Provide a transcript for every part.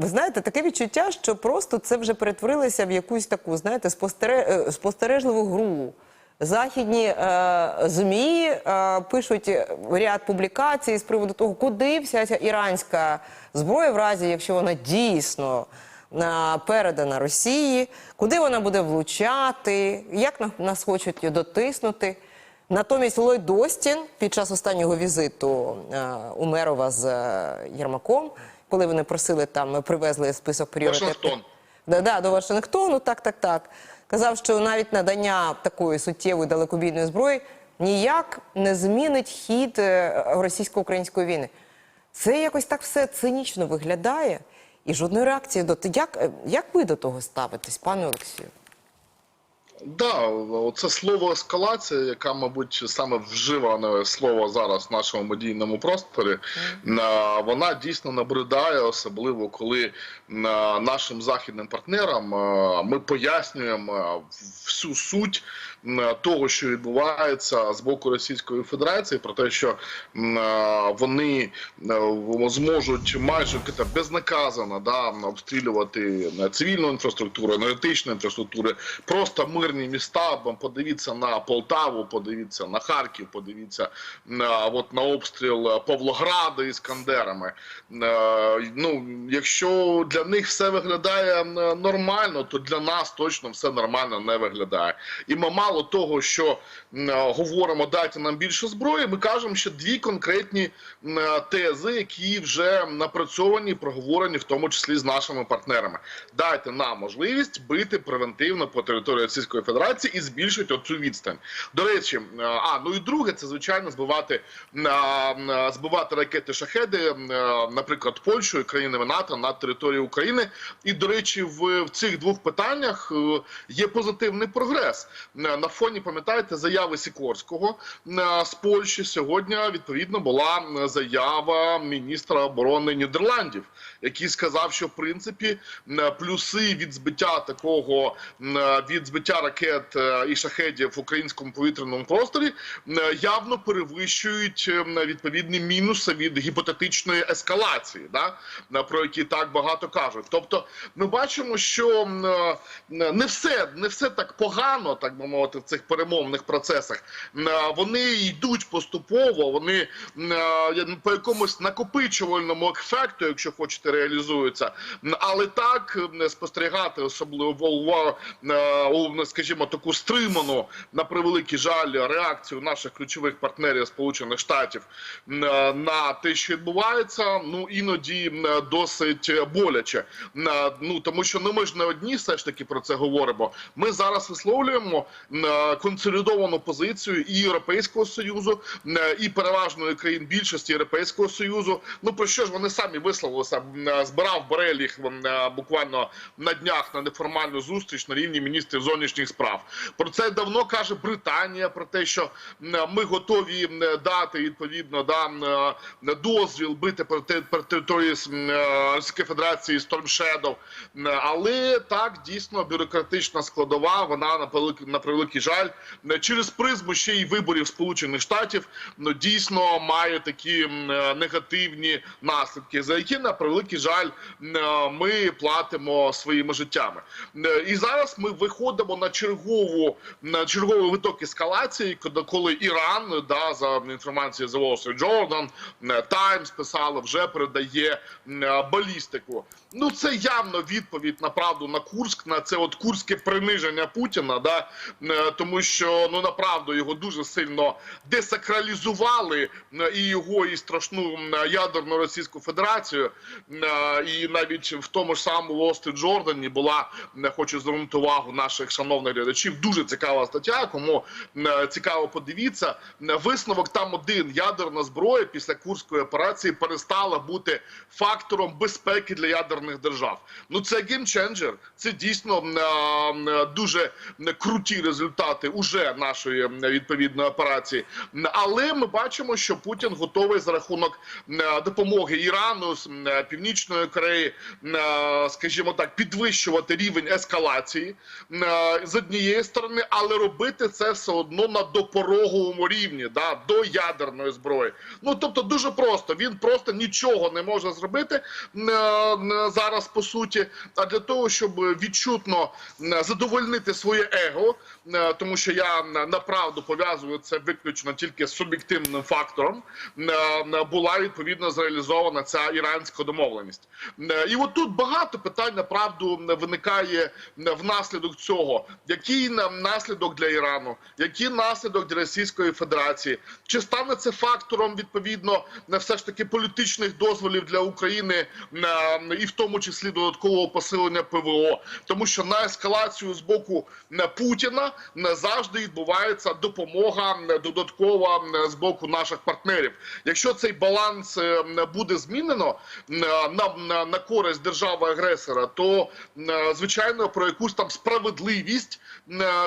ви знаєте, таке відчуття, що просто це вже перетворилося в якусь таку, знаєте, спостере- е, спостережливу гру. Західні е, ЗМІ е, пишуть ряд публікацій з приводу того, куди вся ця іранська зброя, в разі якщо вона дійсно е, передана Росії, куди вона буде влучати, як на- нас хочуть її дотиснути. Натомість Ллойд Остін під час останнього візиту е, Умерова з е, Єрмаком, коли вони просили там, привезли список пріоритетів. Да, да, до Вашингтону, так, так, так. Казав, що навіть надання такої суттєвої далекобійної зброї ніяк не змінить хід е, російсько-української війни. Це якось так все цинічно виглядає. І жодної реакції до як, е, як ви до того ставитесь, пане Олексію? Да, це слово ескалація, яка, мабуть, саме вживане слово зараз в нашому медійному просторі, на- вона дійсно набридає, особливо коли нашим західним партнерам ми пояснюємо всю суть того, що відбувається з боку Російської Федерації, про те, що е, вони е, зможуть майже безнаказано да, обстрілювати е, цивільну інфраструктуру, енергетичну інфраструктуру, просто мирні міста. Подивіться на Полтаву, подивіться на Харків, подивіться от, на обстріл Павлограда іскандерами. Ну, якщо для них все виглядає нормально, то для нас точно все нормально не виглядає. І ми мало того, що е, говоримо, дайте нам більше зброї, ми кажемо ще дві конкретні е, тези, які вже напрацьовані, проговорені, в тому числі з нашими партнерами. Дайте нам можливість бити превентивно по території Російської Федерації і збільшити оцю відстань. До речі, е, а ну і друге, це звичайно збивати збивати ракети шахеди, наприклад, Польщею, країнами НАТО на території України. І до речі, в, в цих двох питаннях є позитивний прогрес. На фоні пам'ятаєте заяви Сікорського е, з Польщі. Сьогодні відповідно була е, заява міністра оборони Нідерландів, який сказав, що в принципі е, плюси від збиття такого від збиття ракет і шахедів в українському повітряному просторі явно перевищують відповідні мінуси від гіпотетичної ескалації, да про які так багато кажуть. Тобто, ми бачимо, що не все не все так погано, так би мовити, в цих перемовних процесах. Вони йдуть поступово, вони е, по якомусь накопичувальному ефекту, якщо хочете, реалізуються. Але так м, спостерігати особливо у, скажімо, таку стриману на превеликий жаль реакцію наших ключових партнерів Сполучених Штатів на те, що відбувається, ну іноді досить боляче. Ну тому що ну ми ж не одні, все ж таки про це говоримо. Ми зараз висловлюємо консолідовану позицію і Європейського союзу, е, і переважної країн більшості Європейського союзу. Ну про що ж вони самі висловилися? Е, Збирав Борель їх е, буквально на днях на неформальну зустріч на рівні міністрів зовнішніх справ. Про це давно каже Британія, про те, що е, ми готові е, дати відповідно да, е, дозвіл бити те- території е, Російської Федерації Storm Shadow. Е, Але так дійсно бюрократична складова. Вона на превеликий, превеликий жаль е, через призму ще й виборів Сполучених Штатів дійсно має такі е, негативні наслідки, за які на превеликий жаль е, ми платимо своїми життями. І зараз ми виходимо на чергову на черговий виток ескалації, коли- Іран да за інформацією The Wall Street Journal, Times писала, вже передає балістику. Ну це явно відповідь на правду на Курськ, на це от курське приниження Путіна, да е, тому що ну направду його дуже сильно десакралізували е, і його, і страшну ядерну Російську Федерацію, Е, і навіть в тому ж самому Street Journal була хочу звернути увагу наших шановних глядачів. Дуже цікава стаття. Кому цікаво, подивіться висновок там один ядерна зброя після курської операції перестала бути фактором безпеки для ядерних держав. Ну це геймченджер. Це дійсно дуже круті результати уже нашої відповідної операції. Але ми бачимо, що Путін готовий за рахунок допомоги Ірану, Північної Кореї, скажімо так, підвищувати рівень ескалації. З однієї сторони, але робити це все одно на допороговому рівні, да, до ядерної зброї. Ну тобто, дуже просто він просто нічого не може зробити зараз по суті. А для того, щоб відчутно задовольнити своє его, тому що я направду пов'язую це виключно тільки з суб'єктивним фактором, була відповідно зреалізована ця іранська домовленість. І от тут багато питань направду виникає внаслідок цього. Який на- наслідок для Ірану, який наслідок для Російської Федерації? Чи стане це фактором відповідно все ж таки політичних дозволів для України і в тому числі додаткового посилення ПВО? Тому що на ескалацію з боку е, Путіна е, завжди відбувається допомога е, додаткова з боку наших партнерів. Якщо цей баланс буде змінено на, на, на користь держави-агресора, то е, звичайно про якусь там справедливість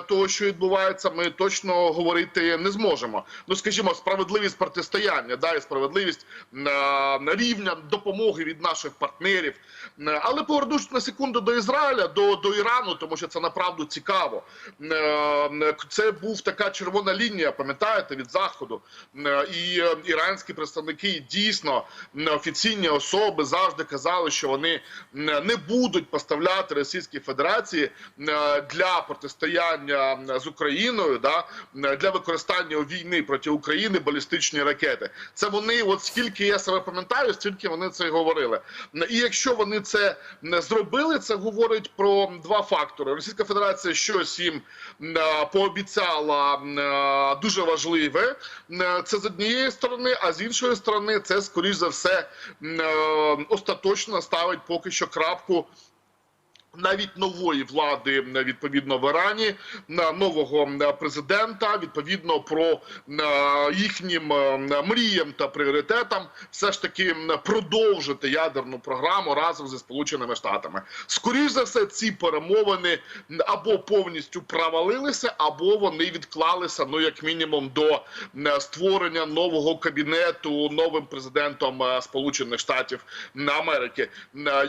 того, що відбувається, ми точно говорити не зможемо. Ну скажімо, справедливість протистояння, да, і справедливість е, рівня допомоги від наших партнерів. Е, Але повернусь на секунду до Ізраїля, до, до Ірану, тому що це направду цікаво. Е, Це був така червона лінія, пам'ятаєте, від заходу. Е, І е, іранські представники дійсно е, офіційні особи завжди казали, що вони е, не будуть поставляти Російській Федерації е, для протистояння е, з Україною, да е, для використання війни проти України балістичні ракети. Це вони, от скільки я себе пам'ятаю, стільки вони це й говорили. І якщо вони це не зробили, це говорить про два фактори. Російська Федерація щось їм е, пообіцяла е, дуже важливе. Е, Це з однієї сторони, а з іншої сторони, це скоріш за все остаточно ставить поки що крапку навіть нової влади відповідно в Ірані, нового президента, відповідно про їхнім мріям та пріоритетам, все ж таки продовжити ядерну програму разом зі Сполученими Штатами. Скоріше за все, ці перемовини або повністю провалилися, або вони відклалися, ну як мінімум, до створення нового кабінету новим президентом е, Сполучених Штатів Америки.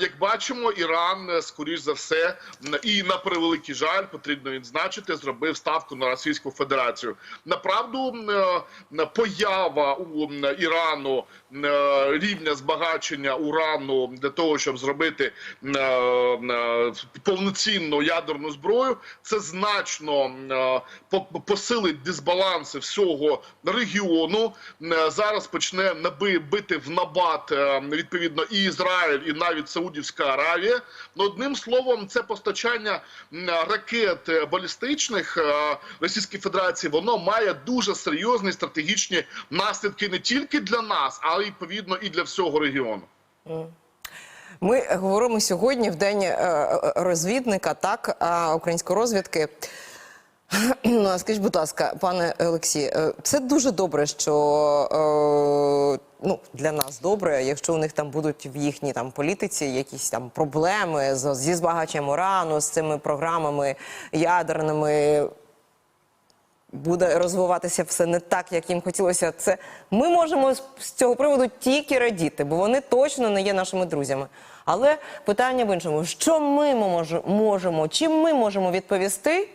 Як бачимо, Іран е, скоріш за все і на превеликий жаль потрібно відзначити, зробив ставку на Російську Федерацію. Направду е, поява у Ірану е, рівня збагачення урану для того, щоб зробити е, повноцінну ядерну зброю, це значно посилить дисбаланси всього регіону. Зараз почне бити в набат відповідно і Ізраїль, і навіть Саудівська Аравія. Ну, одним словом, це постачання ракет е, балістичних е, Російської Федерації, воно має дуже серйозні стратегічні наслідки не тільки для нас, а й відповідно і для всього регіону. Ми говоримо сьогодні в день е, е, розвідника, так, української розвідки. Ну, Скажіть, будь ласка, пане Олексій, е, це дуже добре, що е, ну, для нас добре, якщо у них там будуть в їхній там політиці якісь там проблеми з, зі збагаченням урану, з цими програмами ядерними. Буде розвиватися все не так, як їм хотілося. Це ми можемо з- цього приводу тільки радіти, бо вони точно не є нашими друзями. Але питання в іншому: що ми мож- можемо, чим ми можемо відповісти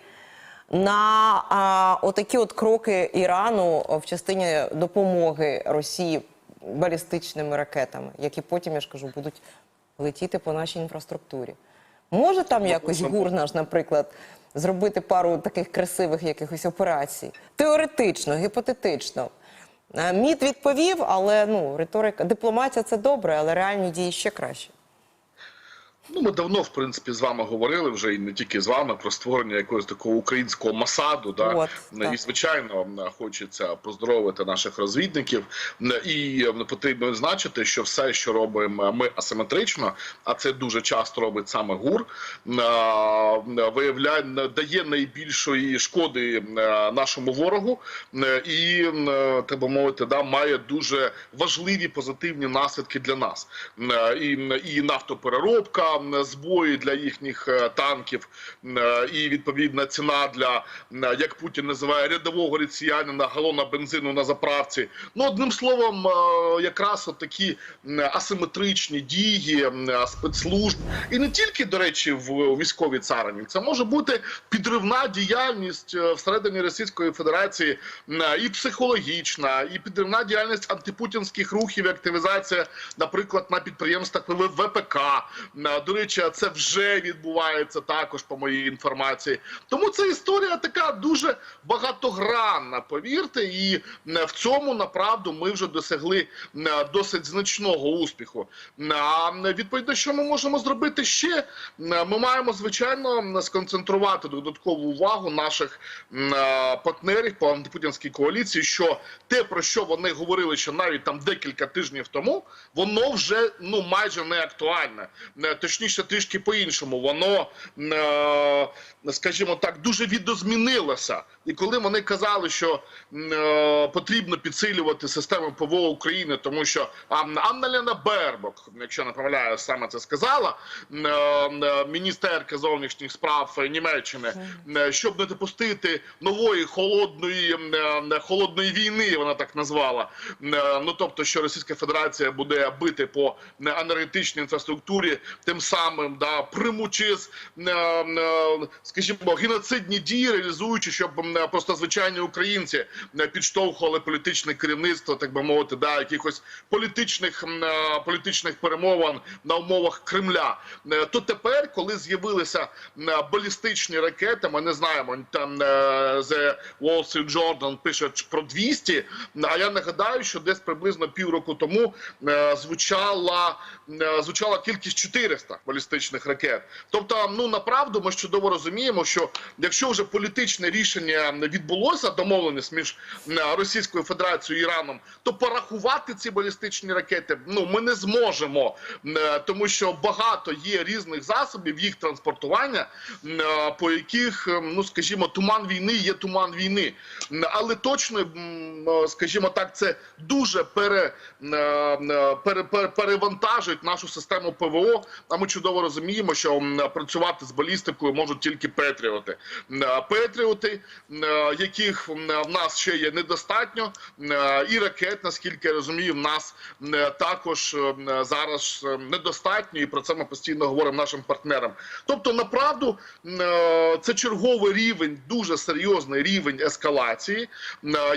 на а, отакі от кроки Ірану в частині допомоги Росії балістичними ракетами, які потім, я ж кажу, будуть летіти по нашій інфраструктурі. Може там якось ГУР наш, наприклад, зробити пару таких красивих якихось операцій? Теоретично, гіпотетично. Е, МІД відповів, але ну, риторика, дипломатія це добре, але реальні дії ще краще. Ну, ми давно, в принципі, з вами говорили вже і не тільки з вами про створення якогось такого українського масаду. Да? От, і звичайно хочеться поздоровити наших розвідників. І потрібно відзначити, що все, що робимо ми асиметрично, а це дуже часто робить саме ГУР, виявляє дає найбільшої шкоди нашому ворогу і так би мовити, да має дуже важливі позитивні наслідки для нас. І, і нафтопереробка збої для їхніх е, танків е, і відповідна ціна для, е, як Путін називає, рядового росіянина галона бензину на заправці. Ну одним словом, е, якраз от такі асиметричні дії спецслужб, і не тільки до речі в військовій царині. Це може бути підривна діяльність е, всередині Російської Федерації і психологічна, і підривна діяльність антипутінських рухів, і активізація, наприклад, на підприємствах ВПК. До речі, це вже відбувається також по моїй інформації. Тому ця історія така дуже багатогранна, повірте, і в цьому направду ми вже досягли досить значного успіху. А відповідно, що ми можемо зробити ще? Ми маємо звичайно сконцентрувати додаткову увагу наших партнерів по антипутінській коаліції, що те, про що вони говорили, що навіть там декілька тижнів тому, воно вже ну майже не актуальне. Е, Точніше, трішки по-іншому. Воно, е, скажімо так, дуже відозмінилося. І коли вони казали, що е, потрібно підсилювати систему ПВО України, тому що Анна, Лена Бербок, якщо не помиляю, саме це сказала, е, міністерка зовнішніх справ Німеччини, щоб не допустити нової холодної холодної війни, вона так назвала. Ну тобто, що Російська Федерація буде бити по енергетичній інфраструктурі, тим самим да примучи, з, е, е, скажімо, геноцидні дії, реалізуючи, щоб м, просто звичайні українці е, підштовхували політичне керівництво, так би мовити, да якихось політичних е, політичних перемовин на умовах Кремля. Е, То тепер, коли з'явилися балістичні ракети, ми не знаємо там е, The Wall Street Journal пише про 200, А я нагадаю, що десь приблизно півроку тому е, звучала е, звучала кількість 400 балістичних ракет. Тобто, ну направду ми чудово розуміємо, що якщо вже політичне рішення відбулося, домовленість між Російською Федерацією і Іраном, то порахувати ці балістичні ракети ну ми не зможемо, е, тому що багато є різних засобів їх транспортування, е, по яких, ну скажімо, туман війни є туман війни, але точно, е, скажімо так, це дуже пере, пере, пере, перевантажить нашу систему ПВО. Ми чудово розуміємо, що працювати з балістикою можуть тільки Петріоти. Петріоти, яких в нас ще є недостатньо, і ракет, наскільки я розумію, в нас також е, зараз е, недостатньо, і про це ми постійно говоримо нашим партнерам. Тобто, направду, це черговий рівень, дуже серйозний рівень ескалації,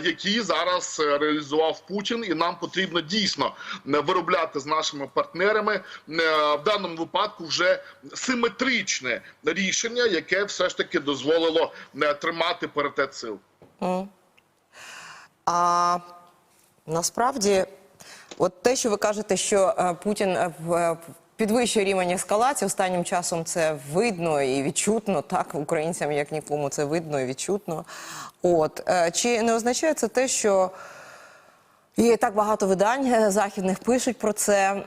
який зараз е, реалізував Путін, і нам потрібно дійсно виробляти з нашими партнерами в даному випадку вже симетричне рішення, яке все ж таки дозволило е, тримати паритет сил. А насправді, от те, що ви кажете, що е, Путін е, в- е, підвищує рівень ескалації, останнім часом це видно і відчутно, так, українцям як нікому це видно і відчутно. От чи не означає це те, що є так багато видань західних пишуть про це?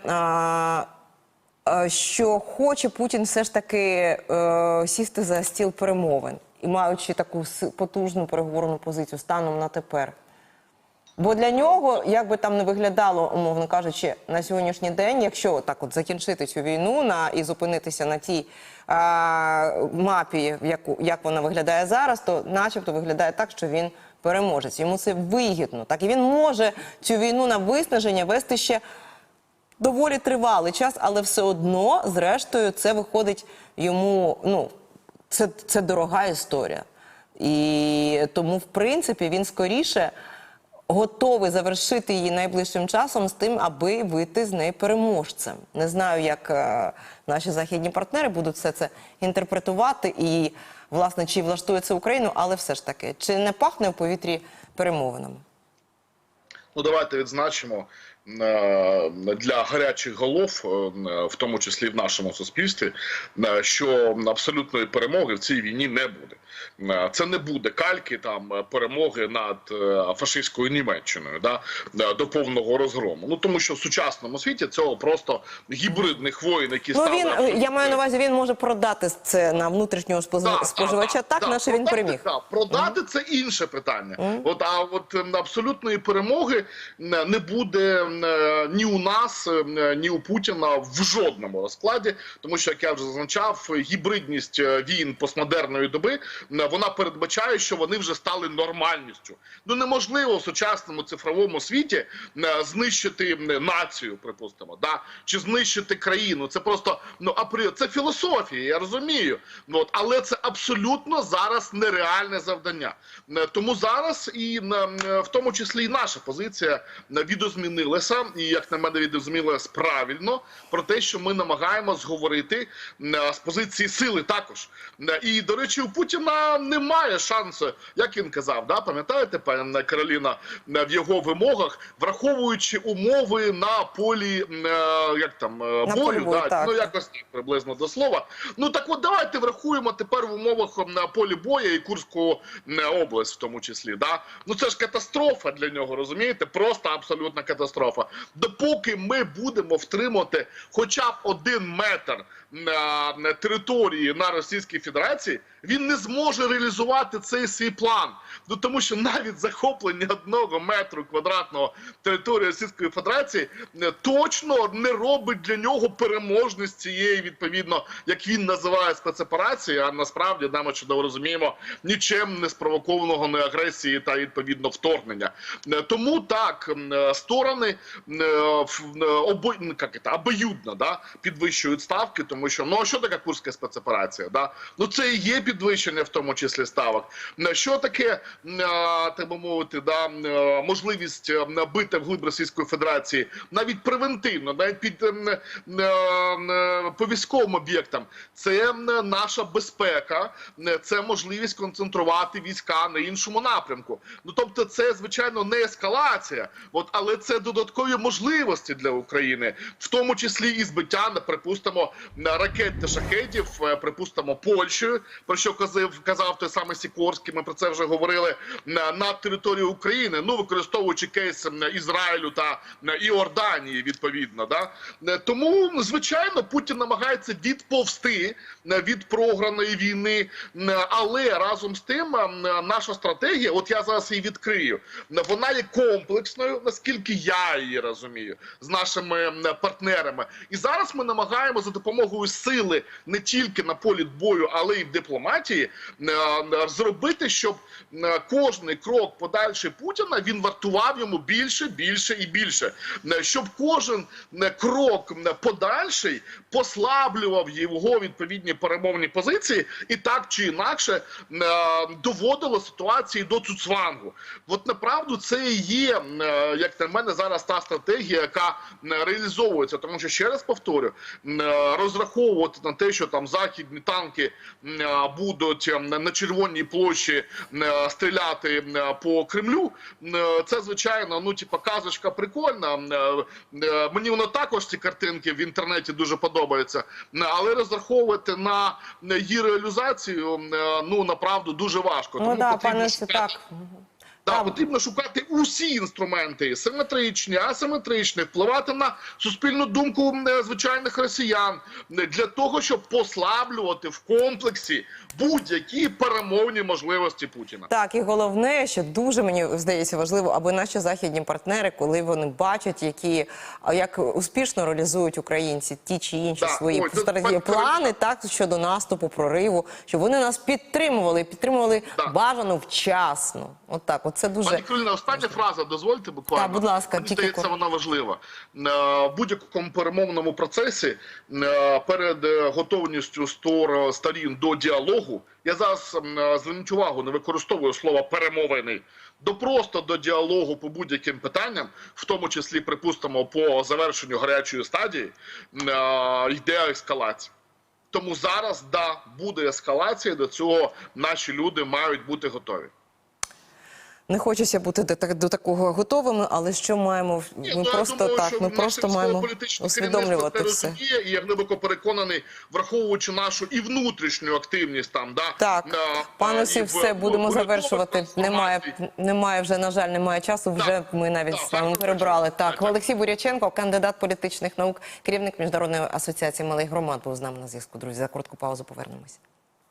Що хоче Путін все ж таки е, сісти за стіл перемовин і маючи таку потужну переговорну позицію станом на тепер. Бо для нього, як би там не виглядало, умовно кажучи, на сьогоднішній день, якщо так от закінчити цю війну на і зупинитися на тій а, мапі, яку як вона виглядає зараз, то начебто виглядає так, що він переможець. Йому це вигідно. Так і він може цю війну на виснаження вести ще доволі тривалий час, але все одно, зрештою, це виходить йому. Ну це, це дорога історія. І тому, в принципі, він скоріше готовий завершити її найближчим часом з тим, аби вийти з неї переможцем. Не знаю, як е, наші західні партнери будуть все це інтерпретувати і, власне, чи влаштує це Україну, але все ж таки, чи не пахне в повітрі перемовинами? Ну, давайте відзначимо для гарячих голов, е, в тому числі в нашому суспільстві, що абсолютної перемоги в цій війні не буде. Це не буде кальки там е, перемоги над е, фашистською Німеччиною, да, до повного розгрому. Ну тому що в сучасному світі цього просто гібридних воїн, які Ну стали він абсолютно- я маю на увазі, він може продати це на внутрішнього Да, споживача, да, так да, він продати, переміг. да, продати це інше питання. От а от ем, абсолютної перемоги не буде е, ні у нас, е, ні у Путіна в жодному розкладі, тому що як я вже зазначав, гібридність е, війн постмодерної доби е, вона передбачає, що вони вже стали нормальністю. Ну неможливо в сучасному цифровому світі е, знищити націю, припустимо, да чи знищити країну. Це просто ну апріорі, це філософія, я розумію. Ну от але це абсолютно зараз нереальне завдання. Е, Тому зараз і е, в тому числі і наша позиція е, відозмінилася, і як на мене відозмінилася правильно про те, що ми намагаємось говорити е, з позиції сили також. Е, І до речі, у Путіна немає шансу, як він казав, да пам'ятаєте, пані Кароліна, е, в його вимогах, враховуючи умови на полі, як там На полі бою, бою, да, так. ну якось так приблизно до слова. Ну так от давайте врахуємо тепер в умовах на полі бою і Курську область, в тому числі. Да? Ну це ж катастрофа для нього, розумієте? Просто абсолютна катастрофа. Допоки ми будемо втримати хоча б один метр території на Російській Федерації, він не зможе реалізувати цей свій план. Ну тому що навіть захоплення одного метру квадратного території Російської Федерації е, точно не робить для нього переможність цієї відповідно, як він називає спецоперації. А насправді да, ми чудово розуміємо нічим не спровокованого не агресії та відповідно вторгнення. Е, Тому так сторони обоюдно да, підвищують ставки, тому що ну що таке курська спецоперація? Да? Ну це і є підвищення, в тому числі ставок. Що таке, так би мовити, да, можливість е, бити вглиб Російської Федерації навіть превентивно, навіть під по військовим об'єктам. Це наша безпека, це можливість концентрувати війська на іншому напрямку. Ну тобто, це звичайно не ескалація, от але це додаткові можливості для України, в тому числі і збиття, припустимо, ракет та шахетів, е, припустимо, Польщею, про що казав, казав той самий Сікорський. Ми про це вже говорили на, території України. Ну використовуючи кейс Ізраїлю та Іорданії, відповідно, да Е, тому звичайно Путін намагається відповсти від програної війни, але разом з тим наша стратегія, от я зараз її відкрию, вона є комплексною, наскільки я її розумію, з нашими партнерами. І зараз ми намагаємося за допомогою сили не тільки на полі бою, але й в дипломатії е, е, зробити, щоб е, кожний крок подальший Путіна він вартував йому більше, більше і більше, щоб кожен крок подальший послаблював його відповідні перемовні позиції, і так чи інакше доводило ситуації до цуцвангу. От направду це і є, як на мене, зараз та стратегія, яка реалізовується. Тому що ще раз повторю, е, розраховувати на те, що там західні танки е, будуть е, на червоній площі е, стріляти е, по Кремлю. Це звичайно, ну типа казочка прикольна. Мені воно також ці картинки в інтернеті дуже подобаються. Але розраховувати на її реалізацію ну направду дуже важко. Ну да, потрібно пане так. Да, потрібно шукати усі інструменти симетричні, асиметричні, впливати на суспільну думку е, звичайних росіян для того, щоб послаблювати в комплексі будь-які перемовні можливості Путіна. Так, і головне, що дуже мені здається важливо, аби наші західні партнери, коли вони бачать, які як успішно реалізують українці ті чи інші Так, свої ой, стратегії плани, так щодо наступу, прориву, щоб вони нас підтримували, підтримували Так. бажано вчасно. От так, от це дуже Пані Криліна, остання фраза, дозвольте буквально. Так, будь ласка, Мені здається, вона важлива. Е, В будь-якому перемовному процесі е, перед готовністю стор- сторін до діалогу, я зараз е, зверніть увагу, не використовую слово перемовини, до просто до діалогу по будь-яким питанням, в тому числі, припустимо, по завершенню гарячої стадії, йде ескалація. Тому зараз да буде ескалація. До цього наші люди мають бути готові. Не хочеться бути до, так- до такого готовими, але що маємо Ні, ми ну, просто думаю, так, ми просто маємо усвідомлювати все. розуміє, і я глибоко переконаний, враховуючи нашу і внутрішню активність там, да Так, на- пане і Осів, в- все будемо завершувати. Немає немає вже на жаль, немає часу. Вже Так. ми навіть Так, з вами перебрали. так, Так. Олексій Буряченко, кандидат політичних наук, керівник міжнародної асоціації малих громад, був з нами на зв'язку. Друзі, за коротку паузу повернемося.